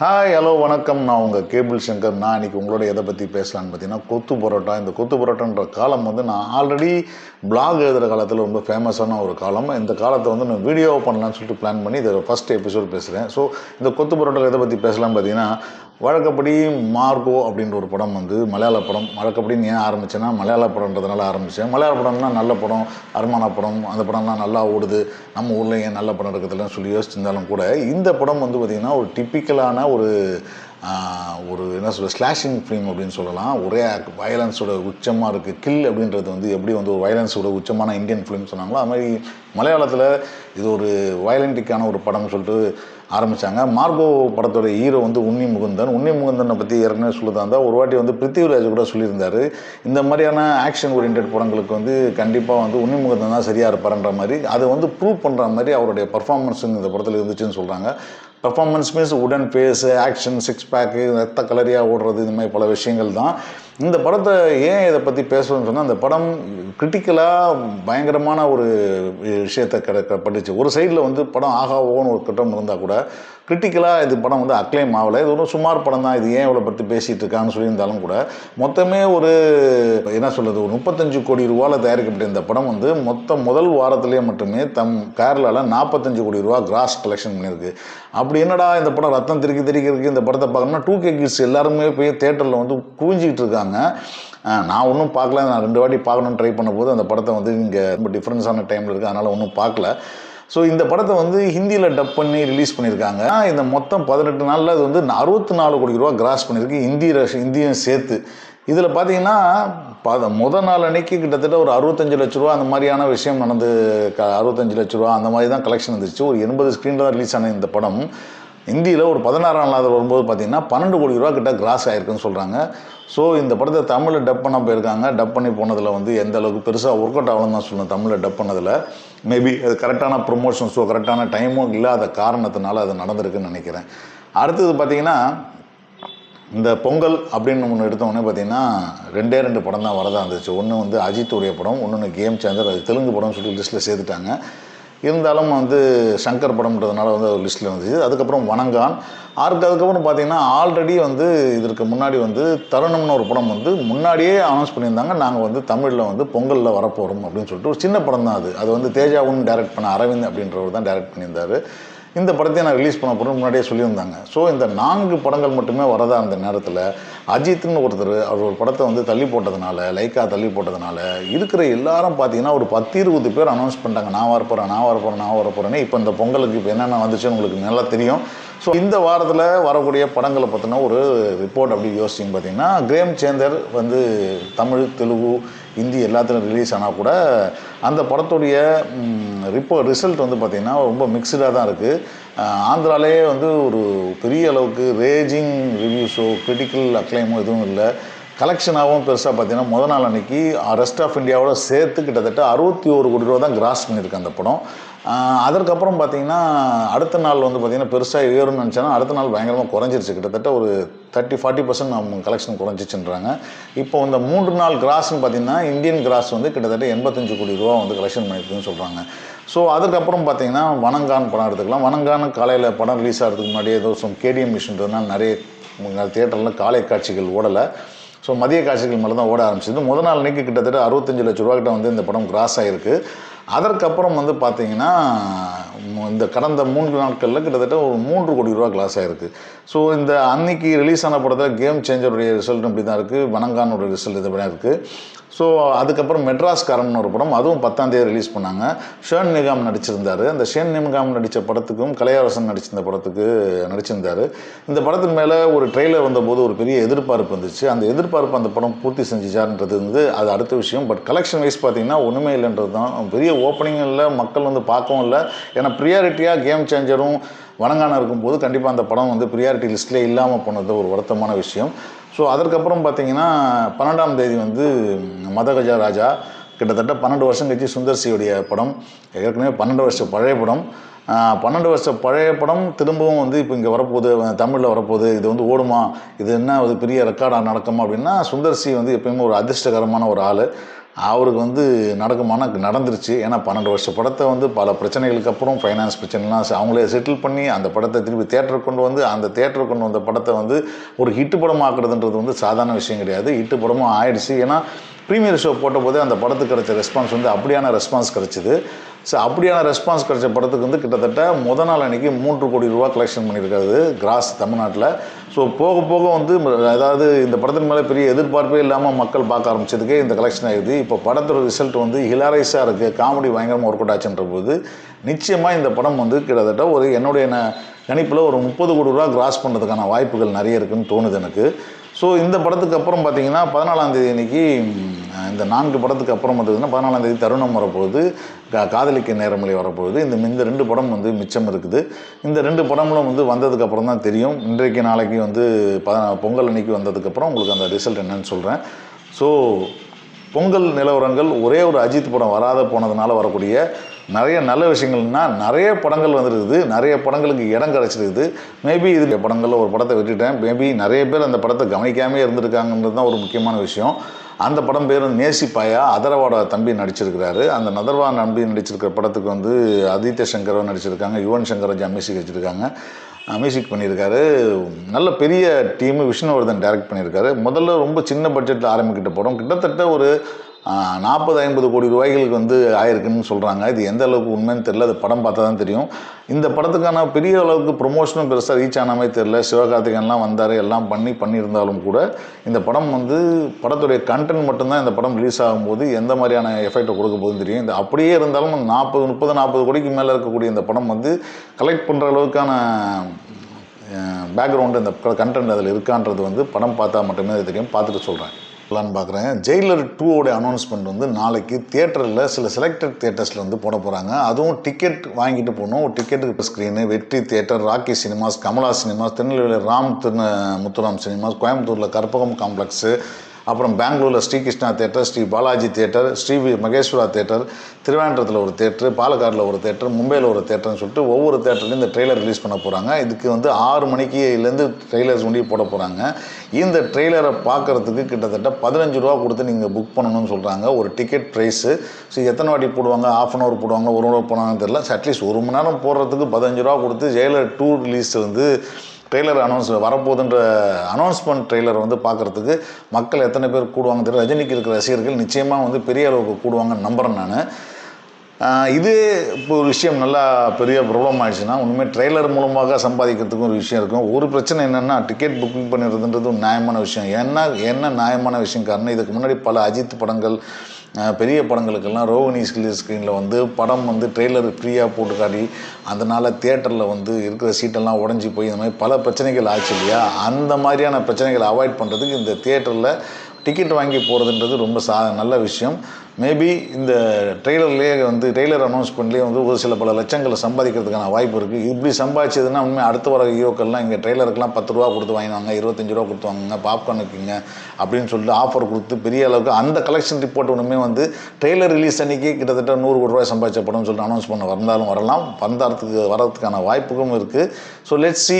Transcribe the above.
Hi hello வணக்கம். நான் உங்கள் கேபிள் சங்கர். நான் இன்றைக்கி உங்களோட எதை பற்றி பேசலான்னு பார்த்தீங்கன்னா கொத்து பரோட்டா. இந்த கொத்து பரோட்டான்ற காலம் வந்து நான் ஆல்ரெடி பிளாக் எழுதுகிற காலத்தில் ரொம்ப ஃபேமஸான ஒரு காலம். இந்த காலத்தை வந்து நான் வீடியோ பண்ணலான்னு சொல்லிட்டு பிளான் பண்ணி இதை ஃபஸ்ட் எபிசோட் பேசுகிறேன் ஸோ இந்த கொத்து பரோட்டாவில் எதை பற்றி பேசலாம்னு பார்த்தீங்கன்னா வழக்கப்படி மார்கோ அப்படின்ற ஒரு படம் வந்து மலையாள படம். வழக்கப்படின்னு ஏன் ஆரம்பிச்சேன்னா மலையாள படம்ன்றதுனால ஆரம்பித்தேன் மலையாள படம்னா நல்ல படம் அருமான படம் அந்த படம்லாம் நல்லா ஓடுது. நம்ம ஊரில் ஏன் நல்ல படம் இருக்குதுன்னு சொல்லி யோசிச்சிருந்தாலும் கூட இந்த படம் வந்து பார்த்திங்கன்னா ஒரு டிப்பிக்கலான ஒரு ஒரு என்ன சொல்ற ஸ்லாஷிங் ஃபிலிம் அப்படின்னு சொல்லலாம். ஒரே வயலன்ஸோட உச்சமாக இருக்குது கில் அப்படின்றது வந்து எப்படி வந்து ஒரு வயலன்ஸோட உச்சமான இந்தியன் ஃபிலிம் சொன்னாங்களோ அது மாதிரி மலையாளத்தில் இது ஒரு வயலண்டிக்கான ஒரு படம்னு சொல்லிட்டு ஆரம்பித்தாங்க மார்கோ படத்தோட ஹீரோ வந்து உன்னி முகுந்தன். உன்னி முகுந்தனை பற்றி ஏற்கனவே சொல்லுதா இருந்தால் ஒரு வாட்டி வந்து பிருத்திவிராஜ் கூட சொல்லியிருந்தாரு. இந்த மாதிரியான ஆக்ஷன் ஓரியன்ட் படங்களுக்கு வந்து கண்டிப்பாக வந்து உன்னி முகுந்தன் தான் சரியாக இருப்பார்ன்ற மாதிரி அதை வந்து ப்ரூவ் பண்ணுற மாதிரி அவருடைய பர்ஃபார்மன்ஸ் இந்த படத்தில் இருந்துச்சுன்னு சொல்கிறாங்க பர்ஃபார்மன்ஸ் மீன்ஸ் உடன் பேஸு ஆக்ஷன் சிக்ஸ் பேக்கு ரத்த கலரியாக ஓடுறது இந்த மாதிரி பல விஷயங்கள் தான். இந்த படத்தை ஏன் இதை பற்றி பேசணும்னு சொன்னால் அந்த படம் கிரிட்டிக்கலாக பயங்கரமான ஒரு விஷயத்தை கிட பண்ணிச்சு ஒரு சைடில் வந்து படம் ஆகா ஓன்னு ஒரு கட்டம் இருந்தால் கூட கிரிட்டிக்கலாக இது படம் வந்து அக்ளைம் ஆகலை. இது ஒரு சுமார் படம் தான். இது ஏன் இவ்வளோ பற்றி பேசிகிட்டு இருக்கான்னு சொல்லியிருந்தாலும் கூட மொத்தமே ஒரு என்ன சொல்கிறது ஒரு முப்பத்தஞ்சு கோடி ரூபாவில் தயாரிக்கப்பட்ட இந்த படம் வந்து மொத்த முதல் வாரத்திலே மட்டுமே தம் கேரளாவில் நாற்பத்தஞ்சு கோடி ரூபா கிராஸ் கலெக்ஷன் பண்ணியிருக்கு. அப்படி என்னடா இந்த படம் ரத்தம் திருக்கி திருக்கி திருக்கிறதுக்கு இந்த படத்தை பார்க்கணும்னா டூ கே கிட்ஸ் எல்லாருமே போய் தேட்டரில் வந்து குவிஞ்சிக்கிட்டு இருக்காங்க. அஹ் நான் ஒன்றும் பார்க்கல. நான் ரெண்டு வாட்டி பார்க்கணும்னு ட்ரை பண்ணும்போது அந்த படத்தை வந்து இங்கே ரொம்ப டிஃப்ரென்ஸான டைமில் இருக்குது அதனால் ஒன்றும் பார்க்கல. ஸோ இந்த படத்தை வந்து ஹிந்தியில் டப் பண்ணி ரிலீஸ் பண்ணியிருக்காங்க. இந்த மொத்தம் பதினெட்டு நாளில் அது வந்து அறுபத்தி நாலு கோடி ரூபா கிராஸ் பண்ணியிருக்கு. ஹிந்தி ரஷ் இந்தியும் சேர்த்து. இதில் பார்த்தீங்கன்னா பத முத நாள் அன்னைக்கு கிட்டத்தட்ட ஒரு அறுபத்தஞ்சு லட்ச ரூபா அந்த மாதிரியான விஷயம் நடந்து க அறுபத்தஞ்சு லட்ச ரூபா அந்த மாதிரி தான் கலெக்ஷன் வந்துச்சு ஒரு எண்பது ஸ்க்ரீனில் தான் ரிலீஸ் ஆன இந்த படம். இந்தியில் ஒரு பதினாறாம் நாள் வரும்போது பார்த்தீங்கன்னா பன்னெண்டு கோடி ரூபா கிட்ட கிராஸ் ஆயிருக்குன்னு சொல்கிறாங்க ஸோ இந்த படத்தை தமிழில் டப் பண்ண போயிருக்காங்க. டப் பண்ணி போனதில் வந்து எந்த அளவுக்கு பெருசாக ஒர்க் அவுட் ஆகலன்னு தான் சொல்லணும் தமிழில் டப் பண்ணதில். மேபி அது கரெக்டான ப்ரொமோஷன்ஸோ கரெக்டான டைமும் இல்லாத காரணத்தினால அது நடந்திருக்குன்னு நினைக்கிறேன். அடுத்தது பார்த்தீங்கன்னா இந்த பொங்கல் அப்படின்னு ஒன்று எடுத்தோடனே பார்த்தீங்கன்னா ரெண்டே ரெண்டு படம் தான் வரதா இருந்துச்சு. ஒன்று வந்து அஜித்துடைய படம் ஒன்று கேம் சேந்தர் அது தெலுங்கு படம்னு சொல்லி லிஸ்ட்டில் சேர்த்துட்டாங்க. இருந்தாலும் வந்து சங்கர் படம்ன்றதுனால வந்து அது லிஸ்ட்டில் இருந்துச்சு அதுக்கப்புறம் வணங்கான். அதுக்கு அதுக்கப்புறம் பார்த்தீங்கன்னா ஆல்ரெடி வந்து இதற்கு முன்னாடி வந்து தருணம்னு ஒரு படம் வந்து முன்னாடியே அனௌன்ஸ் பண்ணியிருந்தாங்க. நாங்கள் வந்து தமிழில் வந்து பொங்கலில் வரப்போகிறோம் அப்படின்னு சொல்லிட்டு ஒரு சின்ன படம் தான் அது. அது வந்து தேஜாவும் டைரக்ட் பண்ண அரவிந்த் அப்படின்றவர் தான் டைரக்ட் பண்ணியிருந்தாரு. இந்த படத்தை நான் ரிலீஸ் பண்ண போகிறேன் முன்னாடியே சொல்லியிருந்தாங்க. ஸோ இந்த நான்கு படங்கள் மட்டுமே வரதா அந்த நேரத்தில் அஜித்னு ஒருத்தர் அவர் ஒரு படத்தை வந்து தள்ளி போட்டதுனால லைக்கா தள்ளி போட்டதுனால இருக்கிற எல்லாரும் பார்த்தீங்கன்னா ஒரு பத்து இருபது பேர் அனௌன்ஸ் பண்ணிட்டாங்க. நான் வரப்போகிறேன் நான் வரப்போகிறேன் நான் வரப்போகிறேன்னு இப்போ இந்த பொங்கலுக்கு இப்போ என்னென்ன வந்துச்சுன்னு உங்களுக்கு நல்லா தெரியும். ஸோ இந்த வாரத்தில் வரக்கூடிய படங்களை பற்றின ஒரு ரிப்போர்ட் அப்படி யோசிச்சிங்க பார்த்தீங்கன்னா கிரேம் சேந்தர் வந்து தமிழ் தெலுங்கு ஹிந்தி எல்லாத்துலையும் ரிலீஸ் ஆனால் கூட அந்த படத்துடைய ரிப்போ ரிசல்ட் வந்து பார்த்திங்கன்னா ரொம்ப மிக்சடாக தான் இருக்குது ஆந்திராலே வந்து ஒரு பெரிய அளவுக்கு ரேஜிங் ரிவ்யூஸோ கிரிட்டிக்கல் அக்ளைமோ எதுவும் இல்லை. கலெக்ஷனாகவும் பெருசாக பார்த்தீங்கன்னா முத நாள் அன்னைக்கு ரெஸ்ட் ஆஃப் இந்தியாவோட சேர்த்து கிட்டத்தட்ட அறுபத்தி ஒரு கோடி ரூபா தான் கிராஸ் பண்ணியிருக்கு அந்த படம். அதற்கப்புறம் பார்த்தீங்கன்னா அடுத்த நாள் வந்து பார்த்தீங்கன்னா பெருசாக ஏறும்னு நினச்சேன்னா அடுத்த நாள் பயங்கரமாக குறைஞ்சிருச்சு. கிட்டத்தட்ட ஒரு தேர்ட்டி ஃபார்ட்டி பர்சன்ட் நம்ம கலெக்ஷன் குறைஞ்சிச்சுன்றாங்க. இப்போ இந்த மூன்று நாள் கிராஸ்ன்னு பார்த்தீங்கன்னா இந்தியன் கிராஸ் வந்து கிட்டத்தட்ட எண்பத்தஞ்சு கோடி ரூபா வந்து கலெக்ஷன் பண்ணியிருக்குன்னு சொல்கிறாங்க ஸோ அதுக்கப்புறம் பார்த்தீங்கன்னா வனங்கான் படம் எடுத்துக்கலாம். வனங்கான் காலையில் படம் ரிலீஸ் ஆகிறதுக்கு முன்னாடியே ஏதோ some கேடிஎம் மிஷின்றதுனால நிறைய தேட்டரில் காலை காட்சிகள் ஓடலை. ஸோ மதிய காட்சிகள் மேலே தான் ஓட ஆரம்பிச்சது. முத நாள் அன்னைக்கு கிட்டத்தட்ட அறுபத்தஞ்சு லட்ச ரூபா கிட்ட வந்து இந்த படம் கிராஸ் ஆகிருக்கு அதற்கப்புறம் வந்து பார்த்தீங்கன்னா இந்த கடந்த மூன்று நாட்களில் கிட்டத்தட்ட ஒரு மூன்று கோடி ரூபா கிளாஸ் ஆகிருக்கு ஸோ இந்த அன்னைக்கு ரிலீஸ் ஆன படத்தில் கேம் சேஞ்சருடைய ரிசல்ட் இப்படி தான் இருக்குது வனங்கானுடைய ரிசல்ட் இது தான் இருக்குது ஸோ அதுக்கப்புறம் மெட்ராஸ்காரன் ஒரு படம் அதுவும் பத்தாம் தேதி ரிலீஸ் பண்ணாங்க. ஷேன் நிகாம் நடிச்சிருந்தாரு. அந்த ஷேன் நிகாம் நடித்த படத்துக்கும் கலையரசன் நடிச்சிருந்த படத்துக்கு நடிச்சிருந்தார். இந்த படத்தின் மேலே ஒரு ட்ரெய்லர் வந்தபோது ஒரு பெரிய எதிர்பார்ப்பு வந்துச்சு. அந்த எதிர்பார்ப்பு அந்த படம் பூர்த்தி செஞ்சுச்சான்றது வந்து அது அடுத்த விஷயம். பட் கலெக்ஷன் வைஸ் பார்த்தீங்கன்னா ஒன்றுமே இல்லைன்றது தான். பெரிய ஓப்பனிங் இல்லை மக்கள் வந்து பார்க்கவும் இல்லை. ஏன்னா ப்ரியாரிட்டியாக கேம் சேஞ்சரும் வணங்கான இருக்கும்போது கண்டிப்பாக அந்த படம் வந்து ப்ரியாரிட்டி லிஸ்ட்லேயே இல்லாமல் போனது ஒரு வருத்தமான விஷயம். ஸோ அதற்கப்புறம் பார்த்தீங்கன்னா பன்னெண்டாம் தேதி வந்து மதகஜா ராஜா கிட்டத்தட்ட பன்னெண்டு வருஷம் கழிச்சு சுந்தர்சியுடைய படம் ஏற்கனவே பன்னெண்டு வருஷம் பழைய படம். பன்னெண்டு வருஷம் பழைய படம் திரும்பவும் வந்து இப்போ இங்கே வரப்போகுது தமிழில் வரப்போகுது. இது வந்து ஓடுமா? இது என்ன ஒரு பெரிய ரெக்கார்டாக நடக்குமா அப்படின்னா சுந்தர் சி வந்து எப்பயுமே ஒரு அதிர்ஷ்டகரமான ஒரு ஆள். அவருக்கு வந்து நடக்குமான நடந்துருச்சு. ஏன்னா பன்னெண்டு வருஷ படத்தை வந்து பல பிரச்சனைகளுக்கு அப்புறம் ஃபைனான்ஸ் பிரச்சனைலாம் அவங்களே செட்டில் பண்ணி அந்த படத்தை திருப்பி தேட்டருக்கு கொண்டு வந்து அந்த தேட்டருக்கு கொண்டு வந்த படத்தை வந்து ஒரு ஹிட்டு படமாக்குறதுன்றது வந்து சாதாரண விஷயம் கிடையாது. ஹிட்டு படமும் ஆயிடுச்சு. ஏன்னா ப்ரீமியர் ஷோ போட்டபோதே அந்த படத்துக்கு கிடைச்ச ரெஸ்பான்ஸ் வந்து அப்படியான ரெஸ்பான்ஸ் கிடைச்சிது. ஸோ அப்படியான ரெஸ்பான்ஸ் கிடைச்ச படத்துக்கு வந்து கிட்டத்தட்ட முத நாள் அன்றைக்கி மூன்று கோடி ரூபா கலெக்ஷன் பண்ணியிருக்காரு கிராஸ் தமிழ்நாட்டில். ஸோ போக போக வந்து அதாவது இந்த படத்தின் மேலே பெரிய எதிர்பார்ப்பே இல்லாமல் மக்கள் பார்க்க ஆரம்பிச்சதுக்கே இந்த கலெக்ஷன் ஆகுது இப்போ படத்தோட ரிசல்ட் வந்து ஹிலாரைஸாக இருக்குது காமெடி பயங்கரமாக ஒர்க் அவுட் ஆச்சுன்ற போது நிச்சயமாக இந்த படம் வந்து கிட்டத்தட்ட ஒரு என்னுடைய கணிப்பில் ஒரு முப்பது கோடி ரூபா கிராஸ் பண்ணுறதுக்கான வாய்ப்புகள் நிறைய இருக்குதுன்னு தோணுது எனக்கு. ஸோ இந்த படத்துக்கு அப்புறம் பார்த்தீங்கன்னா பதினாலாம் தேதி அன்னைக்கு இந்த நான்கு படத்துக்கு அப்புறம் பார்த்தீங்கன்னா பதினாலாம் தேதி தருணம் வரப்போகுது. கா காதலிக்க நேரமலை வரப்போகுது. இந்த இந்த ரெண்டு படம் வந்து மிச்சம் இருக்குது. இந்த ரெண்டு படங்களும் வந்து வந்ததுக்கப்புறம் தான் தெரியும். இன்றைக்கு நாளைக்கு வந்து ப பொங்கல் அன்னைக்கு வந்ததுக்கப்புறம் உங்களுக்கு அந்த ரிசல்ட் என்னன்னு சொல்கிறேன் ஸோ பொங்கல் நிலவரங்கள் ஒரே ஒரு அஜித் படம் வராத போனதுனால வரக்கூடிய நிறைய நல்ல விஷயங்கள்னா நிறைய படங்கள் வந்துருக்குது. நிறைய படங்களுக்கு இடம் கிடச்சிருக்குது. மேபி இது படங்களில் ஒரு படத்தை விட்டுட்டேன். மேபி நிறைய பேர் அந்த படத்தை கவனிக்காமே இருந்திருக்காங்கன்றது தான் ஒரு முக்கியமான விஷயம். அந்த படம் பேர் நேசிப்பாயா? அதரவாட தம்பி நடிச்சிருக்கிறாரு. அந்த நதர்வா நம்பி நடிச்சிருக்கிற படத்துக்கு வந்து ஆதித்ய சங்கரும் நடிச்சிருக்காங்க. யுவன் சங்கர் ராஜா மியூசிக் வச்சுருக்காங்க மியூசிக் பண்ணியிருக்காரு. நல்ல பெரிய டீமு விஷ்ணுவர்தன் டைரக்ட் பண்ணியிருக்காரு. முதல்ல ரொம்ப சின்ன பட்ஜெட்டில் ஆரம்பிக்கிட்ட படம். கிட்டத்தட்ட ஒரு நாற்பது ஐம்பது கோடி ரூபாய்களுக்கு வந்து ஆயிருக்குன்னு சொல்கிறாங்க இது எந்த அளவுக்கு உண்மைன்னு தெரியல. அது படம் பார்த்தா தான் தெரியும். இந்த படத்துக்கான பெரிய அளவுக்கு ப்ரொமோஷனும் பெருசாக ரீச் ஆனாமே தெரில சிவகார்த்திகன்லாம் வந்தார் எல்லாம் பண்ணி பண்ணியிருந்தாலும் கூட இந்த படம் வந்து படத்துடைய கண்டென்ட் மட்டும்தான் இந்த படம் ரிலீஸ் ஆகும்போது எந்த மாதிரியான எஃபெக்ட்டை கொடுக்க போகுதுன்னு தெரியும். இந்த அப்படியே இருந்தாலும் நாற்பது முப்பது நாற்பது கோடிக்கு மேலே இருக்கக்கூடிய இந்த படம் வந்து கலெக்ட் பண்ணுற அளவுக்கான பேக்ரவுண்டு இந்த கண்டென்ட் அதில் இருக்கான்றது வந்து படம் பார்த்தா மட்டுமே அது தெரியும். பார்த்துட்டு சொல்கிறேன் சொல்லலான்னு பார்க்குறேன்? ஜெயிலர் டூவோட அனௌன்ஸ்மெண்ட் வந்து நாளைக்கு தியேட்டரில் சில செலக்டட் தியேட்டர்ஸில் வந்து போட போகிறாங்க அதுவும் டிக்கெட் வாங்கிட்டு போகணும். ஒரு டிக்கெட்டுக்கு screen Vetri theatre Rocky cinemas Kamala cinemas திருநெல்வேலியில் ராம் திரு முத்துராம் சினிமாஸ் கோயம்புத்தூரில் கற்பகம் காம்ப்ளெக்ஸு அப்புறம் பெங்களூரில் Srikrishna theatre Sri Balaji theatre Sri Maheswara theatre திருவேண்டரத்தில் ஒரு தேட்டர் பாலக்காடில் ஒரு தேட்டர் மும்பையில் ஒரு தேட்டர்னு சொல்லிட்டு ஒவ்வொரு தேட்டர்லையும் இந்த ட்ரெய்லர் ரிலீஸ் பண்ண போகிறாங்க இதுக்கு வந்து ஆறு மணிக்குலேருந்து ட்ரெய்லர்ஸ் முடிவு போட போகிறாங்க இந்த ட்ரெய்லரை பார்க்கறதுக்கு கிட்டத்தட்ட பதினஞ்சு ரூபா கொடுத்து நீங்கள் புக் பண்ணணும்னு சொல்கிறாங்க ஒரு டிக்கெட் ப்ரைஸு ஸோ எத்தனை வாட்டி போடுவாங்க? ஆஃப் அன் ஹவர் போடுவாங்க ஒரு ஹவர் போடுவாங்கன்னு தெரியல. அட்லீஸ்ட் ஒரு மணி நேரம் போடுறதுக்கு பதினஞ்சு ரூபா கொடுத்து ஜெயிலர் டூ ரிலீஸ் வந்து ட்ரெய்லர் அனௌன்ஸ் வரப்போகுதுன்ற அனௌன்ஸ்மெண்ட் ட்ரெய்லர் வந்து பார்க்குறதுக்கு மக்கள் எத்தனை பேர் கூடுவாங்க தெரியும் ரஜினிக்கு இருக்கிற ரசிகர்கள் நிச்சயமாக வந்து பெரிய அளவுக்கு கூடுவாங்கன்னு நம்புகிறேன் நான். இது இப்போ ஒரு விஷயம் நல்லா பெரிய ப்ராப்ளம் ஆயிடுச்சுன்னா ஒன்றுமே ட்ரெய்லர் மூலமாக சம்பாதிக்கிறதுக்கும் ஒரு விஷயம் இருக்கும். ஒரு பிரச்சனை என்னென்னா டிக்கெட் புக்கிங் பண்ணுறதுன்றது ஒரு நியாயமான விஷயம். என்ன என்ன நியாயமான விஷயம்? காரணம் இதுக்கு முன்னாடி பல அஜித் படங்கள் பெரிய படங்களுக்கெல்லாம் ரோகிணி ஸ்க்ரீனில் வந்து படம் வந்து ட்ரெய்லர் ஃப்ரீயாக போட்டு காட்டி அதனால் தியேட்டரில் வந்து இருக்கிற சீட்டெல்லாம் உடஞ்சி போய் இந்த மாதிரி பல பிரச்சனைகள் ஆச்சு இல்லையா? அந்த மாதிரியான பிரச்சனைகளை அவாய்ட் பண்ணுறதுக்கு இந்த தியேட்டரில் டிக்கெட் வாங்கி போகிறதுன்றது ரொம்ப சா நல்ல விஷயம். மேபி இந்த ட்ரெய்லர்லேயே வந்து ட்ரெய்லர் அனௌன்ஸ்மெண்ட்லேயே வந்து ஒரு சில பல லட்சங்களை சம்பாதிக்கிறதுக்கான வாய்ப்பு இருக்குது இப்படி சம்பாதிச்சதுன்னா உண்மை அடுத்து வர ஹீரோக்கள்லாம் இங்கே ட்ரெய்லருக்குலாம் பத்து ரூபா கொடுத்து வாங்கினாங்க இருபத்தஞ்சு ரூபா கொடுத்து வாங்குங்க பாப்கார்னுக்குங்க அப்படின்னு சொல்லிட்டு ஆஃபர் கொடுத்து பெரிய அளவுக்கு அந்த கலெக்ஷன் ரிப்போர்ட் ஒன்றுமே வந்து ட்ரெய்லர் ரிலீஸ் அன்னைக்கு கிட்டத்தட்ட நூறு கோடி ரூபாய் சம்பாதிச்ச படம்னு சொல்லிட்டு அனௌன்ஸ் பண்ண வந்தாலும் வரலாம். வந்தாரத்துக்கு வரதுக்கான வாய்ப்புகளும் இருக்குது ஸோ லெட்ஸ் சி